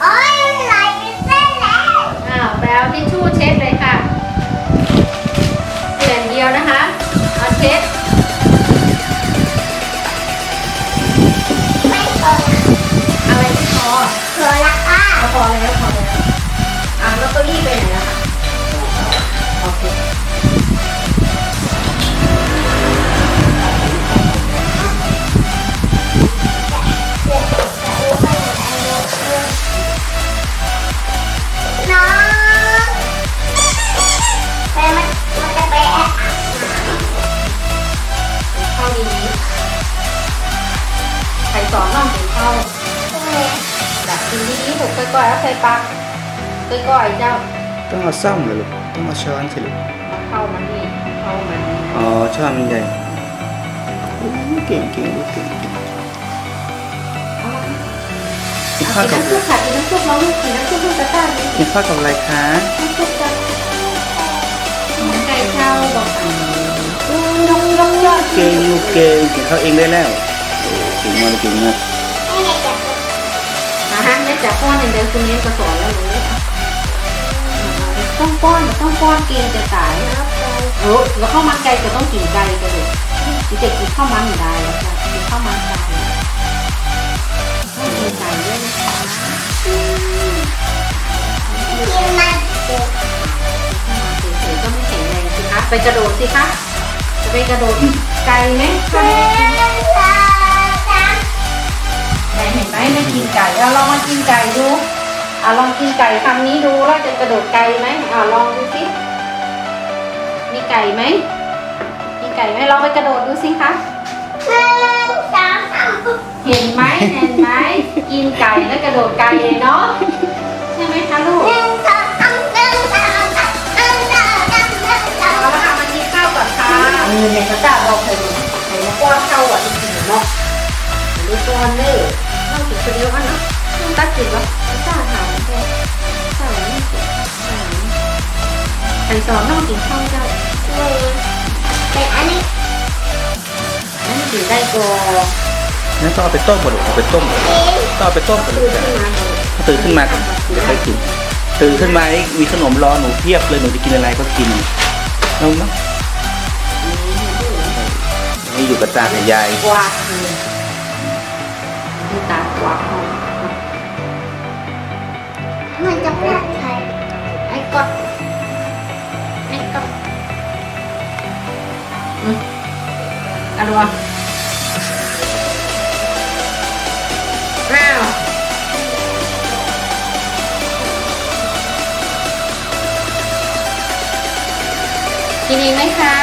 โอ้ยไหลเส้นแล้ว อ้าวแบลทิชชู่เช็ดเลยค่ะเปลี่ยนเดียวนะคะ เอาเช็ด ไม่พออะไรที่พอพอละค่ะ เอาพอแล้วพอ สอนน้องถึงเข้าดักกินดีๆถูกก้อยๆแล้วใส่ปากก้อยๆเจ้า ต้องเอาซ่อมเหรอลูกต้องเอาช้อนสิลูกมาเข้ามันนี่เข้ามันนี่อ๋อช้อนมันใหญ่อู้เก่งเก่งลูกเก่งเก่งเอามากินเอาข้าวกินกับน้ำซุปค่ะกินน้ำซุปน้องลูกกินน้ำซุปลูกตะกร้านี่กินข้าวกับอะไรคะน้ำซุปจะไก่เช่าบอกอะอืมยงยงยอดเก่งลูกเก่งกินข้าวเองได้แล้ว โอ้เก่งมากเก่งมากให้เด็กจับนะฮะแม่จ๋าป้อนอย่างเดียวคุณเลี้ยงก็สอนแล้วรู้ต้องป้อนต้องป้อนเกณฑ์จะตายเออแล้วข้าวมันไก่ก็ต้องกินไก่กันเลยที่จะกินข้าวมันไม่ได้แล้วจ้ะกินข้าวมันไก่ต้องกินไก่ด้วยนะคะกินมันเด็กเฉยๆก็ไม่แข็งแรงสิคะไปกระโดดสิคะจะไปกระโดดไกลไหมเพื่อนตาจัง ไหนเห็นไหมไม่กินไก่เอาลองมากินไก่ดูอะลองกินไก่คำนี้ดูแล้วจะกระโดดไกลไหมอะลองดูสิมีไก่ไหมมีไก่ไหมลองไปกระโดดดูสิคะหนึ่งสองสามเห็นไหมเห็นไหมกินไก่แล้วกระโดดไกลเลยเนาะใช่ไหมคะลูกหนึ่งสองสามหนึ่งสองสามหนึ่งสองสามหนึ่งสองเอาละค่ะมากินข้าวก่อนค่ะเออเนี่ยเขาจะเราเคยดูเคยมาป้อนข้าวอะจริงๆเนาะ ดูป้อนเลยข้าวกินคนเดียวกันเนาะตัดจิตวะจ้าถามแค่สาวไม่เก่งใครสอนน้องกินข้าวเจ้าหนึ่งเป็นอันนี้นั่นถือได้ก่อนงั้นต้องเอาไปต้มก่อนเอาไปต้มต้องเอาไปต้มก่อนลูตื่กนขึ้นมาเลยตื่นขึ้นมาก็เดี๋ยวค่อยกินตื่นขึ้นมามีขนมรอหนูเพียบเลยหนูจะกินอะไรก็กินเอาเนาะนี่อยู่กับตากับยายก วาดเลยดูตากวาดห้องมันจะปลอดภัยไอ้กดไอ้กดอืมอะดูอะอ้าวกินเองไหมคะ